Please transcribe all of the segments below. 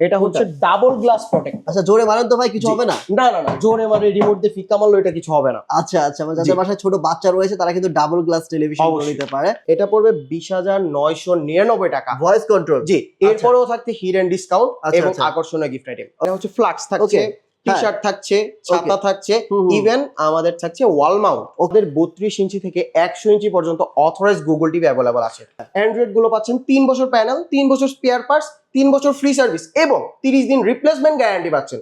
এটা হচ্ছে double glass protect আচ্ছা জোরে মারেন তো ভাই কিছু হবে না? না না না জোরে মারে রিমোট দিয়ে ফিক্কা মারলো এটা কিছু হবে না। আচ্ছা আচ্ছা মানে যাদের বাসায় ছোট বাচ্চা রয়েছে তারা কিন্তু ডাবল গ্লাস টেলিভিশন। নিতে পারে। এটা পড়বে বিশ হাজার নয়শো নিরানব্বই টাকা। ভয়েস কন্ট্রোল জি এরপরেও থাকছে হিডেন ডিসকাউন্ট আচ্ছা, এবং আচ্ছা। আকর্ষণীয় গিফট আইটেম এটা হচ্ছে ফ্লাক্স থাকছে. টি শার্ট থাকছে ছাতা থাকছে। ইভেন আমাদের থাকছে ওয়াল মাউন্ট ওদের বত্রিশ ইঞ্চি থেকে একশো ইঞ্চি পর্যন্ত অথরাইজ গুগল টিভি অ্যাভেলেবল আছে। অ্যান্ড্রয়েডগুলো পাচ্ছেন তিন বছর প্যানেল তিন বছর স্পেয়ার পার্টস তিন বছর ফ্রি সার্ভিস এবং তিরিশ দিন রিপ্লেসমেন্ট গ্যারান্টি পাচ্ছেন।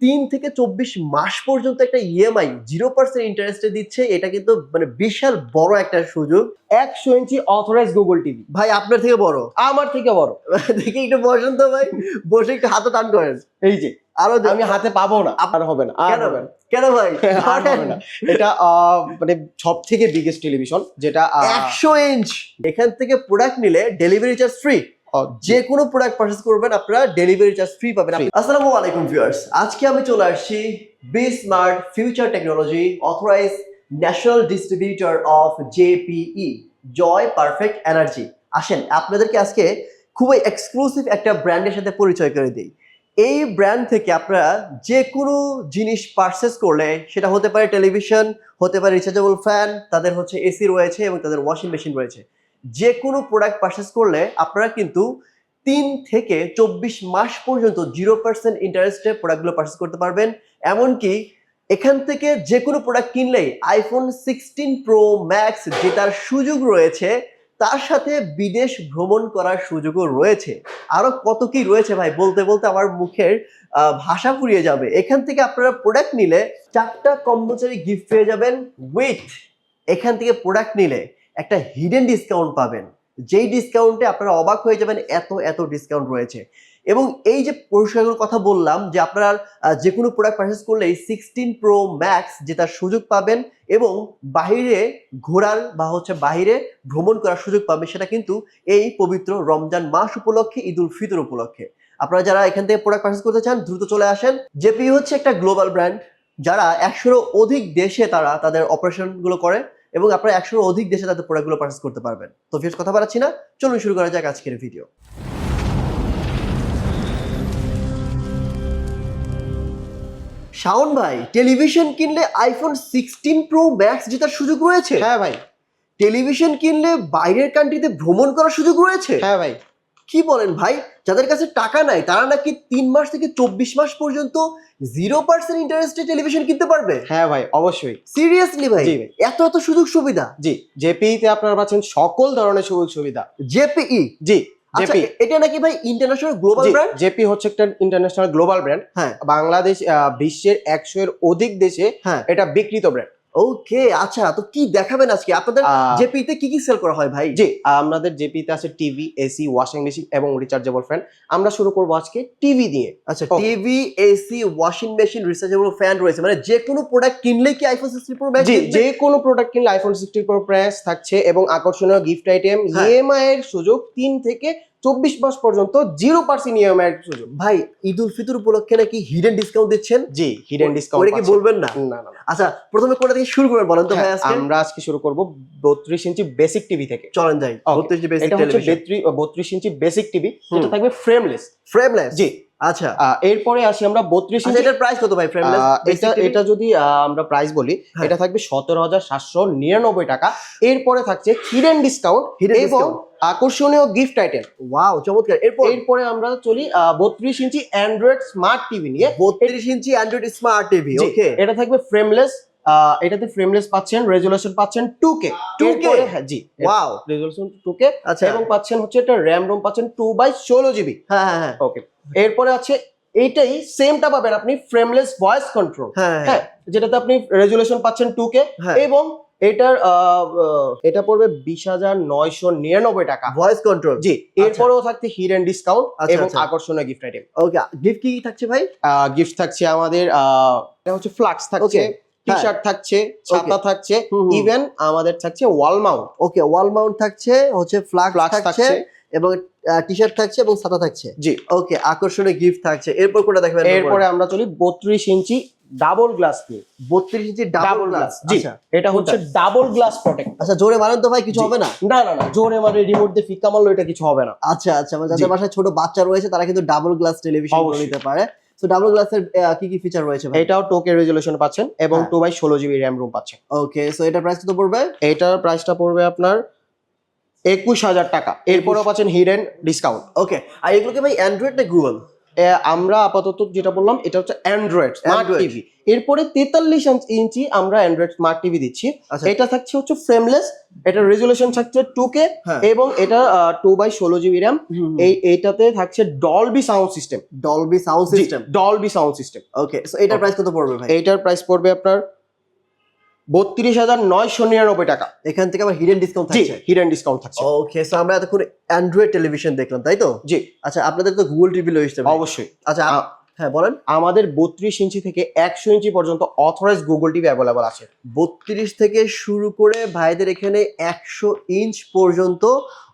তিন থেকে চব্বিশ মাস পর্যন্ত একটা ইএমআই জিরো পার্সেন্ট ইন্টারেস্টে দিচ্ছে এটা কিন্তু মানে বিশাল বড় একটা সুযোগ। একশো ইঞ্চি অথরাইজ গুগল টিভি ভাই আপনার থেকে বড়। আমার থেকে বড়। দেখি একটু বসেন তো ভাই বসে একটু হাতে টান করেন। এই যে আরও আমি হাতে পাবো না আর হবে না আর হবে না। কেন ভাই? আর হবে না। এটা মানে সব থেকে বিগেস্ট টেলিভিশন যেটা একশো ইঞ্চ। এখান থেকে প্রোডাক্ট নিলে ডেলিভারি চার্জ ফ্রি যে কোনো প্রোডাক্ট পারচেজ করবেন আপনারা ডেলিভারি চার্জ ফ্রি পাবেন। আসসালামু আলাইকুম ভিউয়ার্স আজকে আমি চলে আসছি B Smart Future Technology authorize national distributor of JPE Joy Perfect Energy আসেন আপনাদেরকে আজকে খুবই এক্সক্লুসিভ একটা ব্র্যান্ডের সাথে পরিচয় করে দিই। এই ব্র্যান্ড থেকে আপনারা যে কোনো জিনিস পারচেস করলে সেটা হতে পারে টেলিভিশন হতে পারে রিচার্জেবল ফ্যান তাদের হচ্ছে এসি রয়েছে এবং তাদের ওয়াশিং মেশিন রয়েছে। যে কোনো প্রোডাক্ট পারচেস করলে আপনারা কিন্তু তিন থেকে চব্বিশ মাস পর্যন্ত জিরো পার্সেন্ট ইন্টারেস্টে প্রোডাক্টগুলো পারচেস করতে পারবেন। এমনকি এখান থেকে যে কোনো প্রোডাক্ট কিনলেই আইফোন সিক্সটিন প্রো ম্যাক্স জেতার সুযোগ রয়েছে, তার সাথে বিদেশ ভ্রমণ করার সুযোগও রয়েছে। আরও কত কি রয়েছে ভাই? বলতে বলতে আমার মুখের ভাষা ফুরিয়ে যাবে। এখান থেকে আপনারা প্রোডাক্ট নিলে চারটা কম্বোচারি গিফট পেয়ে যাবেন। উইথ এখান থেকে প্রোডাক্ট নিলে। একটা হিডেন ডিসকাউন্ট পাবেন। যেই ডিসকাউন্টে আপনারা অবাক হয়ে যাবেন, এত এত ডিসকাউন্ট রয়েছে। এবং এই যে পুরস্কারগুলোর কথা বললাম, যে আপনারা যে কোনো প্রোডাক্ট পারচেস করলেই সিক্সটিন প্রো ম্যাক্স জেতার সুযোগ পাবেন এবং বাইরে ঘোরার বা হচ্ছে বাইরে ভ্রমণ করার সুযোগ পাবেন, সেটা কিন্তু এই পবিত্র রমজান মাস উপলক্ষে, ঈদ উল ফিতর উপলক্ষে। আপনারা যারা এখান থেকে প্রোডাক্ট পারচেস করতে চান, দ্রুত চলে আসেন। জেপি হচ্ছে একটা গ্লোবাল ব্র্যান্ড যারা একশোরও অধিক দেশে তারা তাদের অপারেশনগুলো করে। এবং আপনারা একশোর অধিক দেশে তাদের প্রোডাক্টগুলো পার্চেস করতে পারবেন। তো ফিরস কথা বাড়াচ্ছি না। চলুন শুরু করা যাক আজকের ভিডিও শাওন ভাই টেলিভিশন কিনলে আইফোন সিক্সটিন প্রো ম্যাক্স জেতার সুযোগ রয়েছে? হ্যাঁ ভাই। টেলিভিশন কিনলে বাইরের কান্ট্রিতে ভ্রমণ করার সুযোগ রয়েছে? হ্যাঁ ভাই। কি বলেন ভাই? যাদের কাছে টাকা নাই তারা নাকি তিন মাস থেকে চব্বিশ মাস পর্যন্ত জিরো পার্সেন্ট ইন্টারেস্টে টেলিভিশন কিনতে পারবে? হ্যাঁ ভাই অবশ্যই। সিরিয়াসলি ভাই? এত এত সুযোগ সুবিধা? জি জেপিতে আপনারা পাচ্ছেন সকল ধরনের সুযোগ সুবিধা। জেপিই জি আচ্ছা জেপি। এটা নাকি ভাই ইন্টারন্যাশনাল গ্লোবাল ব্র্যান্ড জেপি হচ্ছে একটা ইন্টারন্যাশনাল গ্লোবাল ব্র্যান্ড হ্যাঁ। বাংলাদেশ বিশ্বের একশো এর অধিক দেশে হ্যাঁ। এটা বিকৃত ব্র্যান্ড ওকে আচ্ছা তো কি দেখাবেন আজকে? আপনাদের জেপিতে কি কি সেল করা হয় ভাই? জি আমাদের জেপিতে আছে টিভি এসি ওয়াশিং মেশিন এবং রিচার্জেবল ফ্যান আমরা শুরু করব আজকে টিভি দিয়ে। আচ্ছা TV AC washing machine rechargeable fan রয়েছে। মানে যে কোনো প্রোডাক্ট কিনলে কি আইফোন সিক্সটিন প্রো ম্যাক্স জি যে কোনো প্রোডাক্ট কিনলে আইফোন সিক্সটি প্রো প্রাইস থাকছে এবং আকর্ষণীয় গিফট আইটেম। ইএমআই এর সুযোগ তিন থেকে চব্বিশ মাস পর্যন্ত জিরো পার্সেন্ট ইএমআই সুযোগ। ভাই ঈদ উল ফিতর উপলক্ষে নাকি হিডেন ডিসকাউন্ট দিচ্ছেন? জি হিডেন ডিসকাউন্ট কি বলবেন না? না না। আচ্ছা প্রথমে কোনটা থেকে শুরু করবেন বলেন তো ভাই হ্যাঁ, আজকে? আমরা আজকে শুরু করব বত্রিশ ইঞ্চি বেসিক টিভি থেকে। চলেন যাই বত্রিশ 32 জি বেসিক এটা হচ্ছে টেলিভিশন বত্রিশ ইঞ্চি বেসিক টিভি যেটা হুম। থাকবে ফ্রেমলেস ফ্রেমলেস জি। আচ্ছা। এরপরে আসি আমরা বত্রিশ আচ্ছা ইঞ্চি। এটার প্রাইস কত ভাই? ফ্রেমলেস এটা এটা যদি আমরা প্রাইস বলি হ্যাঁ। এটা থাকবে সতেরো হাজার সাতশো নিরানব্বই টাকা। এরপরে থাকছে হিডেন ডিসকাউন্ট এবং আকর্ষণীয় গিফট আইটেম ওয়াও চমৎকার। এরপর? এরপরে আমরা চলি বত্রিশ ইঞ্চি অ্যান্ড্রয়েড স্মার্ট টিভি নিয়ে। 32 ইঞ্চি অ্যান্ড্রয়েড স্মার্ট টিভি ওকে এটা থাকবে ফ্রেমলেস এটাতে ফ্রেমলেস পাচ্ছেন রেজুলেশন পাচ্ছেন টু কে 2K? হ্যাঁ জি ওয়াও রেজুলেশন টু কে আচ্ছা। এবং পাচ্ছেন হচ্ছে এটা র্যাম রোম পাচ্ছেন টু বাই ষোলো জিবি হ্যাঁ হ্যাঁ হ্যাঁ। ওকে এরপরে আছে এইটাই সেমটা পাবেন আপনি ফ্রেমলেস ভয়েস কন্ট্রোল হ্যাঁ হ্যাঁ। যেটাতে আপনি রেজুলেশন পাচ্ছেন টু কে হ্যাঁ। এবং এটার এটা পড়বে বিশ হাজার নয়শো নিরানব্বই টাকা। ভয়েস কন্ট্রোল জি এরপরেও থাকছে হিডেন ডিসকাউন্ট আচ্ছা, এবং আচ্ছা। আকর্ষণীয় গিফট আইটেম ওকে গিফট কি কি থাকছে ভাই? গিফট থাকছে আমাদের আহ, এটা হচ্ছে ফ্লাক্স থাকছে. টি শার্ট থাকছে ছাতা থাকছে। ইভেন আমাদের থাকছে ওয়াল মাউন্ট ওকে ওয়াল মাউন্ট থাকছে হচ্ছে ফ্লাক্স থাকছে এবং টি শার্ট থাকছে এবং ছাতা থাকছে। জি। ওকে আকর্ষণীয় গিফট থাকছে। এরপর কোনটা দেখবেন এরপরে? আমরা চলি বত্রিশ ইঞ্চি ডাবল গ্লাস দিয়ে। বত্রিশ ইঞ্চি ডাবল গ্লাস জি। এটা হচ্ছে ডাবল গ্লাস প্রোটেক্ট আচ্ছা জোরে মারেন তো ভাই কিছু হবে না? না না না জোরে মানে রিমোট দিয়ে ফিক্কা মারলো এটা কিছু হবে না। আচ্ছা আচ্ছা মানে যাদের। বাসায় ছোট বাচ্চা রয়েছে তারা কিন্তু ডাবল গ্লাস টেলিভিশন। নিতে পারে। তো ডাবল গ্লাসের কি কি ফিচার রয়েছে ভাই? এটাও টোকে রেজুলেশন পাচ্ছেন এবং হ্যাঁ। টু বাই ষোলো জিবি র্যাম রুম পাচ্ছেন। ওকে সো এটা প্রাইস কত পড়বে? এটার প্রাইসটা পড়বে আপনার একুশ হাজার টাকা। এরপরও পাচ্ছেন হিডেন ডিসকাউন্ট ওকে আর এগুলোকে ভাই অ্যান্ড্রয়েড না গুগল আমরা আপাতত যেটা বললাম এটা হচ্ছে অ্যান্ড্রয়েড স্মার্ট টিভি এরপরে তেতাল্লিশ ইঞ্চি আমরা অ্যান্ড্রয়েড স্মার্ট টিভি দিচ্ছি। আচ্ছা। এটা থাকছে হচ্ছে ফ্রেমলেস এটা রেজুলেশন থাকছে টু কে হ্যাঁ। এবং এটা টু বাই ষোলো জিবি র্যাম এই এইটাতে থাকছে Dolby sound system Dolby sound system Dolby sound system okay so এটার প্রাইস কত পড়বে ভাই? এটার প্রাইস পড়বে আপনার বত্রিশ হাজার নয়শো নিরানব্বই টাকা। এখান থেকে আবার হিডেন ডিসকাউন্ট থাকছে? হিডেন ডিসকাউন্ট থাকছে। ওকে সো আমরা এতক্ষণ অ্যান্ড্রয়েড টেলিভিশন দেখলাম তাই তো? জি। আচ্ছা আপনাদের তো গুগল টিভি রয়েছে। অবশ্যই। আচ্ছা হ্যাঁ বলেন। আমাদের বত্রিশ ইঞ্চি থেকে একশো ইঞ্চি পর্যন্ত অথরাইজ গুগল টিভি অ্যাভেলেবল আছে। বত্রিশ থেকে শুরু করে ভাইদের এখানে একশো ইঞ্চ পর্যন্ত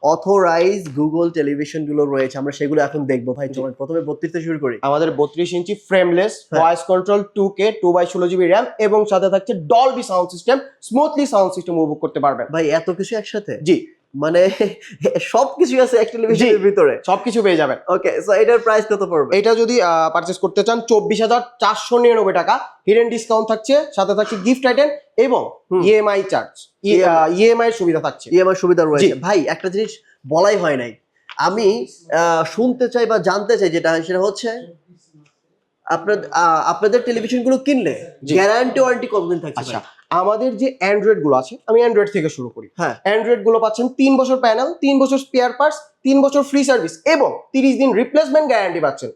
অথরাইজ গুগল টেলিভিশনগুলো রয়েছে। আমরা সেগুলো এখন দেখব। ভাই। চলুন প্রথমে বত্রিশ থেকে শুরু করি। আমাদের বত্রিশ ইঞ্চি frameless. Voice control two K two by ষোলো জিবি র্যাম এবং সাথে থাকছে Dolby sound system smoothly sound system উপভোগ করতে পারবেন। ভাই এত কিছু একসাথে? জি। মানে সবকিছু আছে এক টেলিভিশনের ভিতরে। সবকিছু পেয়ে যাবেন। ওকে সো এটার প্রাইস কত পড়বে? এটা যদি পারচেস করতে চান চব্বিশ হাজার চারশো নিরানব্বই টাকা। হিডেন ডিসকাউন্ট থাকছে সাথে থাকছে গিফট আইটেম এবং ইএমআই চার্জ ইএমআই এর সুবিধা থাকছে। ইএমআই সুবিধা রয়েছে। ভাই একটা জিনিস বলাই হয় নাই। আমি আহ, শুনতে চাই বা জানতে চাই যেটা সেটা হচ্ছে আপনার আপনাদের টেলিভিশনগুলো কিনলে। গ্যারান্টি ওয়ারেন্টি কতদিন থাকছে আচ্ছা? আমাদের যে অ্যান্ড্রয়েডগুলো আছে আমি অ্যান্ড্রয়েড থেকে শুরু করি। হ্যাঁ। অ্যান্ড্রয়েডগুলো পাচ্ছেন তিন বছর প্যানেল তিন বছর স্পেয়ার পার্টস তিন বছর ফ্রি সার্ভিস এবং তিরিশ দিন রিপ্লেসমেন্ট গ্যারান্টি পাচ্ছেন।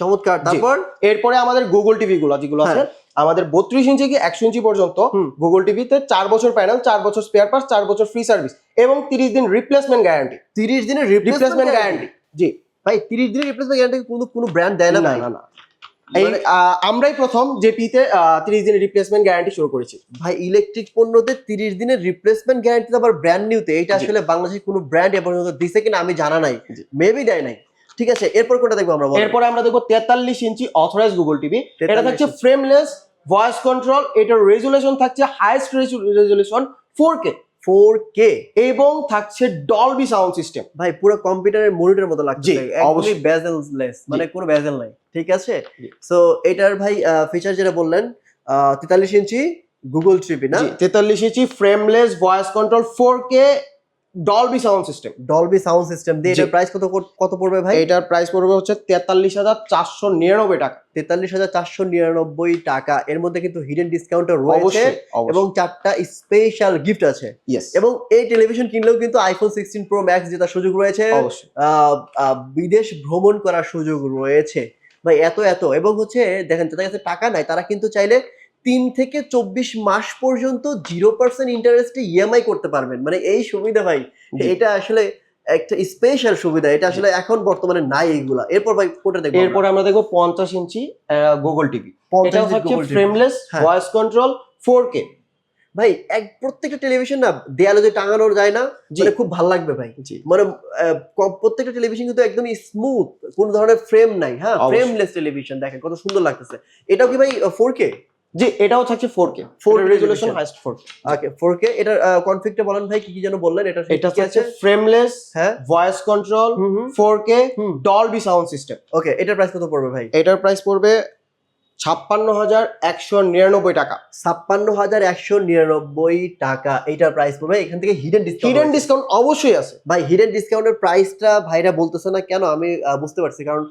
চমৎকার। তারপর? এরপরে আমাদের গুগল টিভি গুলো যেগুলো আছে আমাদের বত্রিশ ইঞ্চি কি একশো ইঞ্চি পর্যন্ত হ্যাঁ। গুগল টিভিতে চার বছর প্যানেল চার বছর স্পেয়ার পার্টস চার বছর ফ্রি সার্ভিস এবং তিরিশ দিন রিপ্লেসমেন্ট গ্যারান্টি তিরিশ দিনের রিপ্লেসমেন্ট গ্যারান্টি জি। ভাই তিরিশ দিনের রিপ্লেসমেন্ট গ্যারান্টি কোনো কোনো ব্র্যান্ড দেয় না না না। এই মানে- আমরাই প্রথম জেপিতে তিরিশ দিনের রিপ্লেসমেন্ট গ্যারান্টি শুরু করেছি ভাই ইলেকট্রিক পণ্যতে তিরিশ দিনের রিপ্লেসমেন্ট গ্যারান্টি আবার ব্র্যান্ড নিউতে এটা। আসলে বাংলাদেশের কোনো ব্র্যান্ড এ পর্যন্ত দিছে কিনা আমি জানা নাই। মেবি দেয় নাই ঠিক আছে এরপর কোনটা দেখব আমরা। এরপরে আমরা দেখব তেতাল্লিশ ইঞ্চি অথরাইজ গুগল টিভি এটা 43 থাকছে ফ্রেমলেস ভয়েস কন্ট্রোল এটার রেজুলেশন থাকছে highest resolution four K 4K এবং থাকছে ডলবি সাউন্ড সিস্টেম ভাই পুরো কম্পিউটারের মনিটরের মতো লাগছে অবশ্যই। বেজেললেস মানে কোনো বেজেল নাই ঠিক আছে? সো এটার ভাই ফিচার যেটা বললেন তেতাল্লিশ ইঞ্চি গুগল ট্রিপি না? তেতাল্লিশ ইঞ্চি frameless voice control four K Dolby sound system Dolby sound system দিয়ে। এটার প্রাইস কত কত পড়বে ভাই? এটার প্রাইস পড়বে হচ্ছে তেতাল্লিশ হাজার চারশো নিরানব্বই টাকা। তেতাল্লিশ হাজার চারশো নিরানব্বই টাকা। এর মধ্যে কিন্তু হিডেন ডিসকাউন্ট রয়েছে এবং চারটা স্পেশাল গিফট আছে। এবং এই টেলিভিশন কিনলেও কিন্তু আইফোন সিক্সটিন প্রো ম্যাক্স জেতার সুযোগ রয়েছে। বিদেশ ভ্রমণ করার সুযোগ রয়েছে। ভাই এত এত। এবং হচ্ছে দেখেন যাদের কাছে টাকা নাই তারা কিন্তু চাইলে তিন থেকে চব্বিশ মাস পর্যন্ত জিরো পার্সেন্ট ইন্টারেস্টে ইএমআই করতে পারবেন। মানে এই সুবিধা ভাই এটা আসলে একটা স্পেশাল সুবিধা এটা আসলে এখন বর্তমানে নাই এইগুলা। এরপর ভাই কোনটা দেখব? এরপরে আমরা। দেখব পঞ্চাশ ইঞ্চি গুগল টিভি 50 এটাও ইঞ্চি থাকছে Google TV frameless. Voice control four K ভাই এক প্রত্যেকটা টেলিভিশন না দেয়ালে যে টাঙানো যায় না। মানে খুব ভালো লাগবে ভাই। মানে প্রত্যেকটা টেলিভিশন কিন্তু একদমই স্মুথ কোন ধরনের ফ্রেম নাই হ্যাঁ? ফ্রেমলেস টেলিভিশন দেখেন কত সুন্দর লাগতেছে। এটাও কি ভাই ফোর কে জি এটাও থাকছে four K 4K resolution resolution। Highest four okay four K এটার কনফিগটা বলেন ভাই কি কি যেন বললেন এটা এটা আছে? ফ্রেমলেস হ্যাঁ। Voice control hmm hmm. Four K hmm. Dolby sound system okay এটার প্রাইস কত পড়বে ভাই? এটার প্রাইস পড়বে ছাপ্পান্ন হাজার একশো নিরানব্বই টাকা। ছাপ্পান্ন হাজার একশো নিরানব্বই টাকা। এটার প্রাইস পড়বে। এখান থেকে হিডেন হিডেন ডিসকাউন্ট অবশ্যই আছে। ভাই হিডেন ডিসকাউন্টের প্রাইসটা ভাইরা বলতেছে না কেন? আমি বুঝতে পারছি। কারণ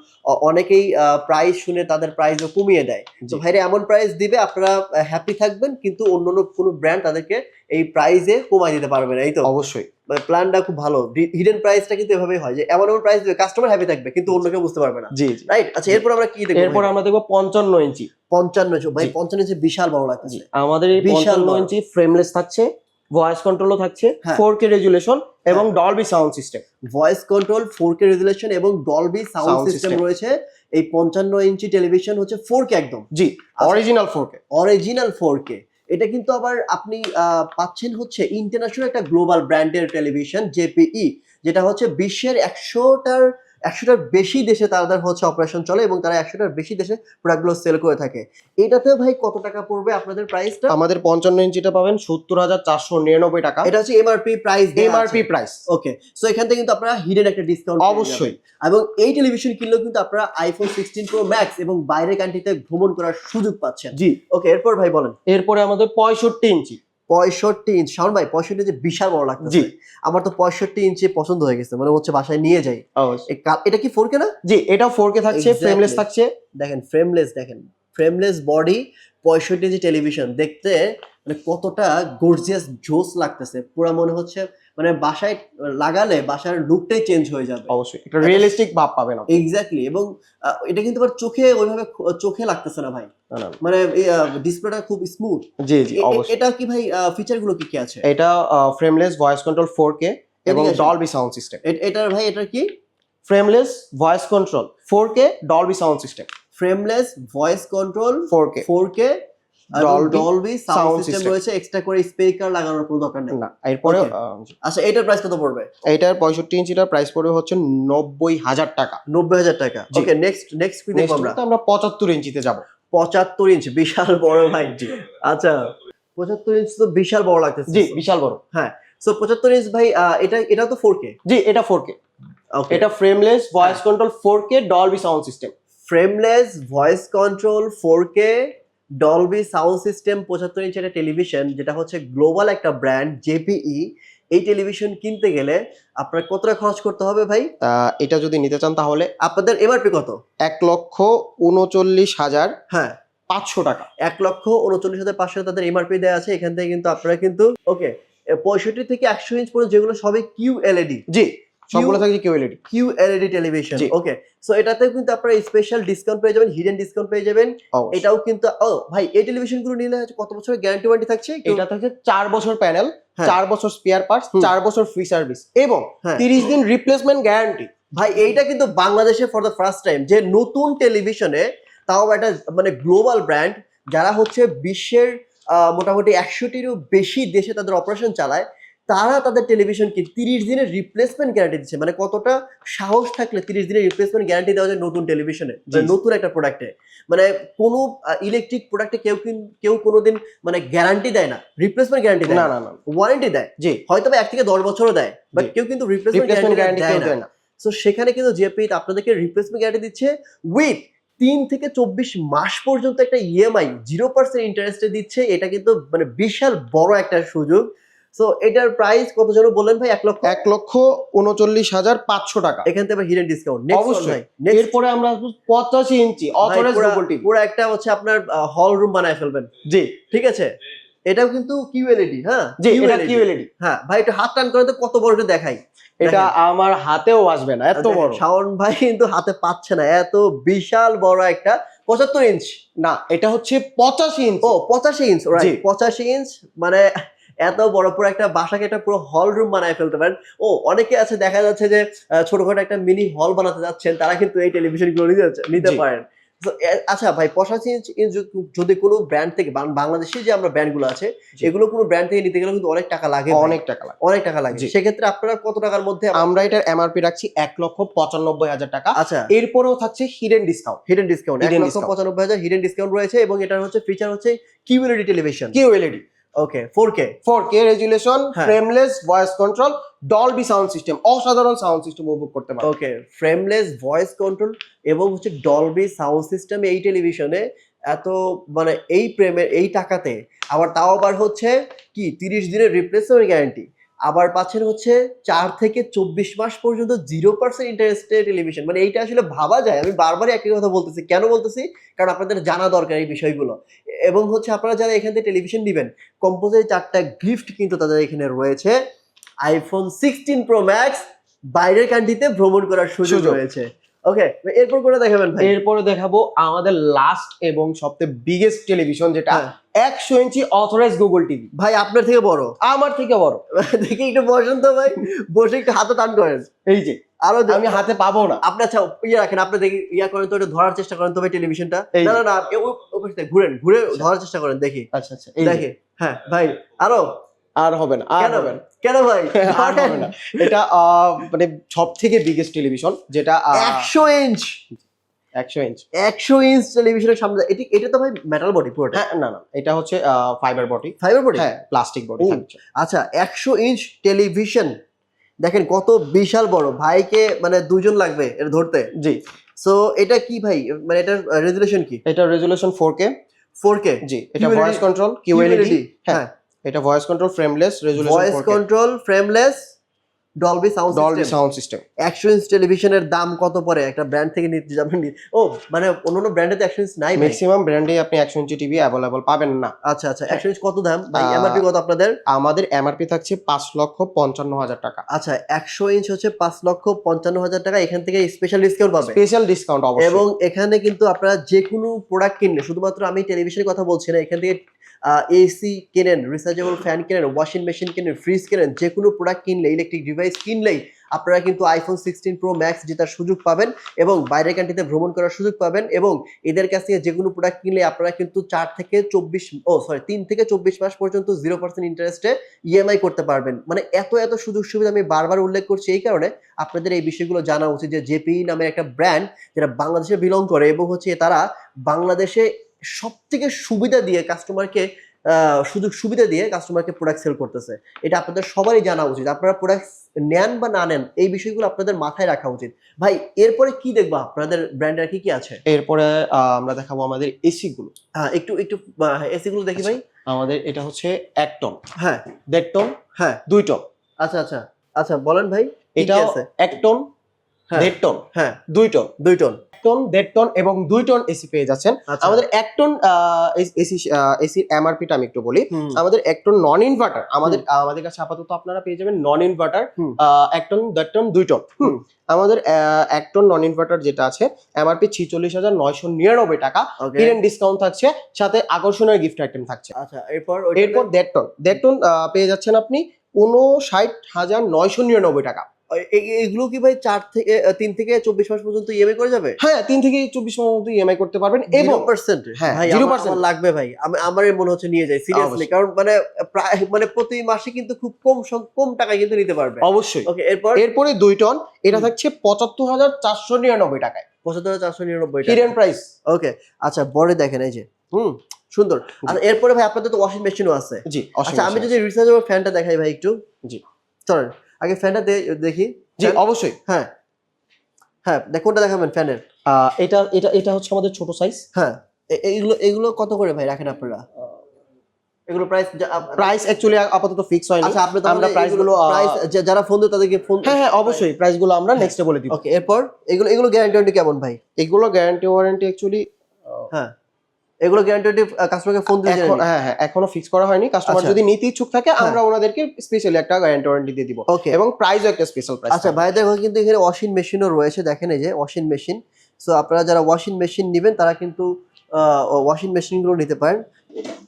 অনেকেই প্রাইস শুনে তাদের প্রাইসও কমিয়ে দেয়। তো ভাইরা এমন প্রাইস দিবে আপনারা হ্যাপি থাকবেন কিন্তু অন্য অন্য কোনো ব্র্যান্ড তাদেরকে এই প্রাইসে কমাই দিতে পারবে না। এই তো? অবশ্যই। প্ল্যানটা খুব ভালো। হিডেন প্রাইসটা কিন্তু এভাবেই হয় যে এমন এমন প্রাইস দিবে কাস্টমার হ্যাপি থাকবে কিন্তু অন্য কেউ বুঝতে পারবে না। জি রাইট আচ্ছা এরপর আমরা কি দেখব? এরপর আমরা দেখব পঞ্চান্ন ইঞ্চি। পঞ্চান্ন ইঞ্চি ভাই জি। পঞ্চান্ন ইঞ্চি বিশাল বড় লাগতেছে। আমাদের এই বিশাল পঞ্চান্ন বড়। ইঞ্চি ফ্রেমলেস থাকছে ভয়েস কন্ট্রোলও থাকছে। ফোর কে রেজুলেশন এবং Dolby sound system voice control four K resolution এবং ডলবি সাউন্ড সিস্টেম রয়েছে। এই পঞ্চান্ন ইঞ্চি টেলিভিশন হচ্ছে ফোর কে একদম। জি। Original four K original four K এটা কিন্তু আবার আপনি পাচ্ছেন হচ্ছে ইন্টারন্যাশনাল একটা গ্লোবাল ব্র্যান্ডের টেলিভিশন জেপিই যেটা হচ্ছে বিশ্বের একশোটার একশোটার বেশি দেশে তাদের হচ্ছে অপারেশন চলে এবং তারা একশোটার বেশি দেশে প্রোডাক্টগুলো সেল করে থাকে। এটাতে ভাই কত টাকা পড়বে আপনাদের প্রাইসটা আমাদের পঞ্চান্ন ইঞ্চিটা পাবেন সত্তর হাজার চারশো নিরানব্বই টাকা। এটা হচ্ছে MRP price MRP price okay so এখান থেকে কিন্তু আপনারা হিডেন একটা ডিসকাউন্ট অবশ্যই। এবং এই টেলিভিশন কিনলেও কিন্তু আপনারা আইফোন সিক্সটিন প্রো ম্যাক্স এবং বাইরের কান্ট্রিতে ভ্রমণ করার সুযোগ পাচ্ছেন। জি। ওকে এরপর ভাই বলেন। এরপরে আমাদের পঁয়ষট্টি ইঞ্চি। পঁয়ষট্টি ইঞ্চ। শাওন ভাই পঁয়ষট্টি ইঞ্চি বিশাল বড় লাগছে জি। আমার তো পঁয়ষট্টি ইঞ্চে পছন্দ হয়ে গেছে মানে হচ্ছে বাসায় নিয়ে যাই এটা কি ফোর কে না? জি এটা ফোর কে থাকছে ফ্রেমলেস থাকছে। দেখেন ফ্রেমলেস দেখেন। ফ্রেমলেস বডি পঁয়ষট্টি ইঞ্চি টেলিভিশন দেখতে মানে কতটা গর্জিয়াস জোস লাগতেছে। পুরা মনে হচ্ছে মানে বাসায় লাগালে বাসার লুকটাই চেঞ্জ হয়ে যাবে। অবশ্যই একটা রিয়েলিস্টিক ভাব পাবে না এক্স্যাক্টলি এবং এটা কিন্তু আবার চোখে ওইভাবে চোখে লাগতেছে না ভাই। মানে ডিসপ্লেটা খুব স্মুথ জি জি অবশ্যই। এটা কি ভাই ফিচারগুলো কি কি আছে? এটা frameless voice control four K এবং এদিকে আসুন। ডলবি সাউন্ড সিস্টেম এ- এটার ভাই এটার কি? Frameless voice control four K Dolby sound system frameless voice control four K four K Dolby Dolby sound system রয়েছে এক্সট্রা করে স্পিকার লাগানোর কোনো দরকার নেই। না এরপরে আচ্ছা এটার প্রাইস কত পড়বে? ইঞ্চিটার প্রাইস পড়বে হচ্ছে টাকা। নব্বই হাজার টাকা। ওকে নেক্সট নেক্সট কি দেখব আমরা। আমরা পঁচাত্তর ইঞ্চিতে যাব। পঁচাত্তর ইঞ্চ বিশাল বড় ভাই। আচ্ছা ইঞ্চ তো বিশাল বড় লাগতেছে। জি বিশাল বড়। সো ইঞ্চ ভাই এটা এটা তো জি এটা এটা frameless voice control four K Dolby sound system frameless voice control four K Dolby sound system পঁচাত্তর ইঞ্চ একটা টেলিভিশন যেটা হচ্ছে গ্লোবাল একটা ব্র্যান্ড জেপিই এই টেলিভিশন কিনতে গেলে আপনার কতটা খরচ করতে হবে ভাই? এটা যদি নিতে চান তাহলে আপনাদের এমআরপি কত? এক লক্ষ উনচল্লিশ হাজার হ্যাঁ। পাঁচশো টাকা। এক লক্ষ উনচল্লিশ হাজার পাঁচশো তাদের এমআরপি দেওয়া আছে এখান থেকে কিন্তু আপনারা কিন্তু ওকে পঁয়ষট্টি থেকে একশো ইঞ্চ পর্যন্ত যেগুলো সবই কিউ এলইডি জি। সবগুলো থাকছে Q LED Q LED television okay so এটাতেও কিন্তু আপনারা স্পেশাল ডিসকাউন্ট পেয়ে যাবেন হিডেন ডিসকাউন্ট পেয়ে যাবেন এটাও কিন্তু ও ভাই এই টেলিভিশনগুলো নিলে কত বছরের গ্যারান্টি ওয়ারেন্টি থাকছে এটা থাকছে চার বছর প্যানেল। চার বছর স্পেয়ার পার্টস হুম। চার বছর ফ্রি সার্ভিস এবং হ্যাঁ। তিরিশ দিন রিপ্লেসমেন্ট গ্যারান্টি ভাই এইটা কিন্তু বাংলাদেশে ফর দ্য ফার্স্ট টাইম যে নতুন টেলিভিশনে তাও একটা মানে গ্লোবাল ব্র্যান্ড যারা হচ্ছে বিশ্বের আহ, মোটামুটি একশোটিরও বেশি দেশে তাদের অপারেশন চালায় তারা তাদের টেলিভিশনকে তিরিশ দিনের রিপ্লেসমেন্ট গ্যারান্টি দিচ্ছে। মানে কতটা সাহস থাকলে তিরিশ দিনের রিপ্লেসমেন্ট গ্যারান্টি দেওয়া যায় নতুন টেলিভিশনে। নতুন একটা প্রোডাক্টে মানে কোনো ইলেকট্রিক প্রোডাক্টে কেউ কেউ কোনোদিন মানে গ্যারান্টি দেয় না। রিপ্লেসমেন্ট গ্যারান্টি দেয় না। না না ওয়ারেন্টি দেয়। জি। হয়তো এক থেকে দশ বছরও দেয় বাট কেউ কিন্তু রিপ্লেসমেন্ট গ্যারান্টি দেয় না। সো সেখানে কিন্তু জেপি আপনাদেরকে রিপ্লেসমেন্ট গ্যারান্টি দিচ্ছে উইথ তিন থেকে চব্বিশ মাস পর্যন্ত একটা ইএমআই জিরো পার্সেন্ট ইন্টারেস্টে দিচ্ছে। এটা কিন্তু মানে বিশাল বড় একটা সুযোগ। সো এটার প্রাইস কত যেন বললেন ভাই? এক লক্ষ। এক লক্ষ উনচল্লিশ হাজার পাঁচশো টাকা। এখান থেকে হিডেন ডিসকাউন্ট অবশ্যই। এরপরে আমরা পঁচাশি ইঞ্চি পুরো একটা হচ্ছে আপনার হল রুম বানায় ফেলবেন। জি। ঠিক আছে? এটাও কিন্তু কিউএলইডি হ্যাঁ? জি এটা QLED হ্যাঁ ভাই একটু হাত টান করে তো কত বড় এটা দেখাই। এটা আমার হাতেও আসবে না এত বড়। শাওন ভাই কিন্তু হাতে পাচ্ছে না এত বিশাল বড় একটা পঁচাত্তর ইঞ্চ। না এটা হচ্ছে পঁচাশি ইঞ্চি। ও পঁচাশি ইঞ্চ। পঁচাশি ইঞ্চ মানে এত বড় পুরো একটা বাসাকে একটা পুরো হল রুম বানায় ফেলতে পারেন। ও অনেকে আছে দেখা যাচ্ছে যে ছোটখাটো একটা মিনি হল বানাতে যাচ্ছেন তারা কিন্তু এই টেলিভিশনগুলো নিতে। পারেন। আচ্ছা ভাই পঁচাশি ইঞ্চ যদি- কোনো ব্র্যান্ড থেকে বাংলাদেশে যে আমরা ব্র্যান্ডগুলো আছে। এগুলো কোনো ব্র্যান্ড থেকে নিতে গেলে কিন্তু অনেক টাকা লাগে অনেক টাকা লাগে। অনেক টাকা লাগে। সেক্ষেত্রে আপনারা কত টাকার মধ্যে আমরা এটার এমআরপি রাখছি এক লক্ষ পঁচানব্বই হাজার টাকা। আচ্ছা। এরপরেও থাকছে হিডেন ডিসকাউন্ট হিডেন ডিসকাউন্ট এক লক্ষ পঁচানব্বই হাজার হিডেন ডিসকাউন্ট রয়েছে এবং এটার হচ্ছে ফিচার হচ্ছে QLED television Q LED okay four K four K resolution. Frameless voice control Dolby sound system অসাধারণ সাউন্ড সিস্টেম উপভোগ করতে পারবে। ওকে ফ্রেমলেস ভয়েস কন্ট্রোল এবং হচ্ছে ডলবি সাউন্ড সিস্টেম এই টেলিভিশনে এত মানে এই প্রেমের এই টাকাতে। আবার তাও আবার হচ্ছে কি তিরিশ দিনের রিপ্লেসমেন্ট গ্যারান্টি আবার পাচ্ছেন হচ্ছে চার থেকে চব্বিশ মাস পর্যন্ত জিরো পার্সেন্ট ইন্টারেস্টে টেলিভিশন মানে এইটা আসলে ভাবা যায়। আমি বারবারই একই কথা বলতেছি। কেন বলতেছি? কারণ আপনাদের জানা দরকার এই বিষয়গুলো। এবং হচ্ছে আপনারা যারা এখান থেকে টেলিভিশন দিবেন কম্পোজের চারটা গিফট কিন্তু তাদের এখানে রয়েছে। আইফোন সিক্সটিন প্রো ম্যাক্স বাইরের কান্ট্রিতে ভ্রমণ করার সুযোগ। রয়েছে। ওকে এরপর করে দেখাবেন ভাই? এরপরে দেখাবো আমাদের লাস্ট এবং সবথেকে বিগেস্ট টেলিভিশন যেটা হ্যাঁ। একশো ইঞ্চি অথরাইজ গুগল টিভি ভাই আপনার থেকে বড়। আমার থেকে বড়। দেখি একটু বসেন তো ভাই। বসে একটু হাতে টান করেন। এই যে আরও আমি হাতে পাবো না। আপনি আচ্ছা ইয়ে রাখেন আপনি দেখি ইয়া করেন তো ধরার চেষ্টা করেন তো ভাই টেলিভিশনটা না। না না ঘুরেন ঘুরে ধরার চেষ্টা করেন দেখি। আচ্ছা আচ্ছা। দেখি হ্যাঁ ভাই আরও। আর হবে না আর হবে না। কেন ভাই? আর হবে না। এটা মানে সব থেকে বিগেস্ট টেলিভিশন যেটা একশো ইঞ্চ একশো ইঞ্চ একশো ইঞ্চ টেলিভিশনের সামনে এটি এটা তো ভাই মেটাল বডি পুরোটা। হ্যাঁ না না এটা হচ্ছে ফাইবার বডি ফাইবার বডি হ্যাঁ প্লাস্টিক বডি আচ্ছা একশো ইঞ্চ টেলিভিশন দেখেন কত বিশাল বড়। ভাইকে মানে দুজন লাগবে এটা ধরতে। জি। সো এটা কি ভাই? মানে এটার রেজুলেশন কি? এটা resolution four K four K জি এটা ভয়েস কন্ট্রোল কিউএলইডি হ্যাঁ। হ্যাঁ। এটা voice control frameless resolution voice control frameless Dolby sound Dolby sound system একশো ইঞ্চ টেলিভিশনের দাম কত পড়ে? একটা ব্র্যান্ড থেকে নিতে যাবেন ও মানে অন্যান্য ব্র্যান্ডে তো একশো ইঞ্চ নাই ম্যাক্সিমাম ব্র্যান্ডে আপনি একশো ইঞ্চি টিভি অ্যাভেলেবল পাবেন না। আচ্ছা আচ্ছা। একশো ইঞ্চ কত দাম? এমআরপি কত আপনাদের? আমাদের এমআরপি থাকছে পাঁচ লক্ষ পঞ্চান্ন হাজার টাকা। আচ্ছা একশো ইঞ্চ হচ্ছে পাঁচ লক্ষ পঞ্চান্ন হাজার টাকা। এখান থেকে স্পেশাল ডিসকাউন্ট পাবে। স্পেশাল ডিসকাউন্ট অবশ্যই। এবং এখানে কিন্তু আপনারা যে কোনো প্রোডাক্ট কিনলে শুধুমাত্র আমি টেলিভিশনের কথা বলছি না এখান থেকে এসি কেনেন রিচার্জেবল ফ্যান কেনেন ওয়াশিং মেশিন কেনেন ফ্রিজ কেনেন যে কোনো প্রোডাক্ট কিনলে ইলেকট্রিক ডিভাইস কিনলেই আপনারা কিন্তু আইফোন সিক্সটিন প্রো ম্যাক্স জেতার সুযোগ পাবেন এবং বাইরের কান্ট্রিতে ভ্রমণ করার সুযোগ পাবেন এবং এদের কাছ থেকে যে কোনো প্রোডাক্ট কিনলে আপনারা কিন্তু চার থেকে চব্বিশ, ও সরি তিন থেকে চব্বিশ মাস পর্যন্ত জিরো পার্সেন্ট ইন্টারেস্টে ইএমআই করতে পারবেন। মানে এত এত সুযোগ সুবিধা আমি বারবার উল্লেখ করছি এই কারণে আপনাদের এই বিষয়গুলো জানা উচিত যে জেপি নামের একটা ব্র্যান্ড যেটা বাংলাদেশে বিলং করে এবং হচ্ছে তারা বাংলাদেশে সব থেকে সুবিধা দিয়ে কাস্টমারকে সুযোগ সুবিধা দিয়ে কাস্টমারকে প্রোডাক্ট সেল করতেছে। এটা আপনাদের সবারই জানা উচিত। আপনারা প্রোডাক্ট নেন বা না নেন এই বিষয়গুলো আপনাদের মাথায় রাখা উচিত। ভাই এরপরে কি দেখবা? আপনাদের ব্র্যান্ড ব্র্যান্ডের কি কি আছে? এরপরে আমরা দেখাবো আমাদের এসি গুলো হ্যাঁ একটু একটু এসি গুলো দেখি ভাই। আমাদের এটা হচ্ছে এক টন। হ্যাঁ। দেড় টন হ্যাঁ। দুই টন। আচ্ছা আচ্ছা আচ্ছা বলেন ভাই এটা এক টন হ্যাঁ। দেড় টন হ্যাঁ। দুই টন। দুই টন। টন দেড় টন এবং দুই টন এসি পেয়ে যাচ্ছেন। আচ্ছা। আমাদের এক টন এসি এসির এমআরপিটা আমি একটু বলি। আমাদের এক টন নন ইনভার্টার আমাদের আমাদের কাছে আপাতত আপনারা পেয়ে যাবেন নন ইনভার্টার। এক টন দেড় টন দুই টন। আমাদের এক টন নন ইনভার্টার যেটা আছে এমআরপি ছিচল্লিশ হাজার নয়শো নিরানব্বই টাকা। ওকে ডিসকাউন্ট থাকছে সাথে আকর্ষণীয় গিফট আইটেম থাকছে। আচ্ছা এরপর এরপর দেড় টন দেড় টন পেয়ে যাচ্ছেন আপনি উনষাট হাজার নয়শো নিরানব্বই টাকা। এগুলো কি ভাই চার থেকে তিন থেকে চব্বিশ মাস পর্যন্ত ইএমআই করে যাবে? হ্যাঁ তিন থেকে চব্বিশ মাসের মধ্যে ইএমআই করতে পারবেন এবং পার্সেন্ট হ্যাঁ, ভাই 0% আমার আমার লাগবে ভাই। আমি আমার মনে হচ্ছে নিয়ে যাই সিরিয়াসলি কারণ মানে প্রায় মানে প্রতি মাসে কিন্তু খুব কম কম টাকায় কিন্তু নিতে পারবে। অবশ্যই। ওকে এরপর? এরপরে দুই টন এটা থাকছে পঁচাত্তর হাজার চারশো নিরানব্বই টাকায়। পঁচাত্তর হাজার চারশো নিরানব্বই হিডেন প্রাইস ওকে আচ্ছা বড় দেখেন এই যে হুম সুন্দর। আচ্ছা এরপরে ভাই আপনাদের তো ওয়াশিং মেশিনও আছে। জি আচ্ছা আমি যদি রিচার্জেবল ফ্যানটা দেখাই ভাই একটু। জি। চলেন। আগে ফ্যানটা দেখি। জি অবশ্যই। হ্যাঁ। হ্যাঁ দেখ কোনটা দেখাবেন ফ্যানের? এটা এটা এটা হচ্ছে আমাদের ছোট সাইজ হ্যাঁ। এগুলো এগুলো কত করে ভাই রাখেন আপনারা? এগুলো প্রাইস প্রাইস অ্যাকচুয়ালি আপাতত ফিক্স হয়নি। আচ্ছা আপনি আমরা প্রাইসগুলো প্রাইস যারা ফোন দেয় তাদেরকে ফোন হ্যাঁ হ্যাঁ অবশ্যই প্রাইসগুলো আমরা নেক্সটে বলে দিব। ওকে এরপর? এগুলো এগুলো গ্যারান্টি ওয়ারেন্টি কেমন ভাই? এগুলো গ্যারান্টি ওয়ারেন্টি অ্যাকচুয়ালি হ্যাঁ। এগুলো গ্যারান্টি কাস্টমারকে ফোন দিয়ে হ্যাঁ হ্যাঁ এখনও ফিক্স করা হয়নি। কাস্টমার আচ্ছা। যদি নিতে ইচ্ছুক থাকে আমরা ওনাদেরকে স্পেশালি একটা গ্যারান্টি ওয়ারেন্টি দিয়ে দিব। ওকে এবং প্রাইসও একটা স্পেশাল প্রাইস আচ্ছা ভাই দেখো কিন্তু এখানে ওয়াশিং মেশিনও রয়েছে দেখেন এই যে ওয়াশিং মেশিন সো আপনারা যারা ওয়াশিং মেশিন নেবেন তারা কিন্তু ওয়াশিং মেশিনগুলো নিতে পারেন।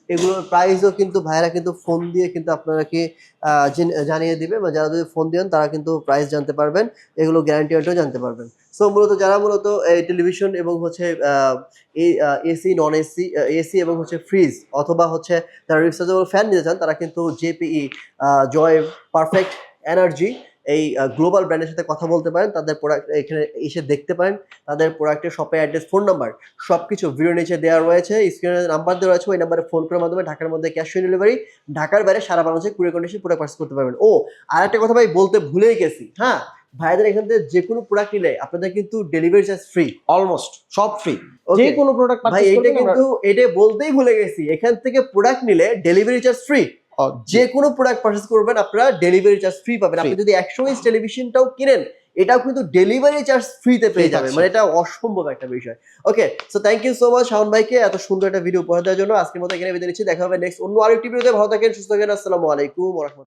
এগুলোর প্রাইসও কিন্তু ভাইরা কিন্তু ফোন দিয়ে কিন্তু আপনাকে আহ, জানিয়ে দিবে বা যারা যদি ফোন দেন তারা কিন্তু প্রাইস জানতে পারবেন। এগুলো গ্যারান্টি ওয়ারেন্টিও জানতে পারবেন। সো মূলত যারা মূলত এই টেলিভিশন এবং হচ্ছে এসি নন এসি এসি এবং হচ্ছে ফ্রিজ অথবা হচ্ছে যারা রিচার্জেবল ফ্যান নিতে চান তারা কিন্তু জেপিই জয় পারফেক্ট এনার্জি এই গ্লোবাল ব্র্যান্ডের সাথে কথা বলতে পারেন তাদের প্রোডাক্ট এখানে এসে দেখতে পারেন তাদের প্রোডাক্টের শপের অ্যাড্রেস ফোন নাম্বার সব কিছু ভিডিও নিচে দেওয়া রয়েছে স্ক্রিনে নাম্বার দেওয়া রয়েছে ওই নাম্বারে ফোন করার মাধ্যমে ঢাকার মধ্যে ক্যাশ অন ডেলিভারি ঢাকার বাইরে সারা বাংলাদেশে কুড়ি কন্ডিশন প্রোডাক্ট পার্সেস করতে পারবেন। ও আর একটা কথা ভাই বলতে ভুলেই গেছি হ্যাঁ? ভাইদের এখান থেকে যে কোনো প্রোডাক্ট নিলে আপনাদের কিন্তু ডেলিভারি চার্জ ফ্রি অলমোস্ট সব ফ্রি যে কোনো প্রোডাক্ট ভাই এটা কিন্তু এটা বলতেই ভুলে গেছি এখান থেকে প্রোডাক্ট নিলে ডেলিভারি চার্জ ফ্রি যে কোনো প্রোডাক্ট পারচেস করবেন আপনারা ডেলিভারি চার্জ ফ্রি পাবেন। আপনি. যদি একশো ইঞ্চ টেলিভিশনটাও কিনেন এটাও কিন্তু ডেলিভারি চার্জ ফ্রিতে পেয়ে যাবে যাবেন। মানে এটা অসম্ভব একটা বিষয়। Okay so thank you so much Shaon ভাইকে এত সুন্দর একটা ভিডিও উপহার দেওয়ার জন্য। আজকের মতো এখানে বিদায় নিচ্ছি। দেখা হবে নেক্সট অন্য আরেকটি ভিডিওতে ভালো থাকেন সুস্থ থাকেন। আসসালামু আলাইকুম রাহমাতুল্লাহ।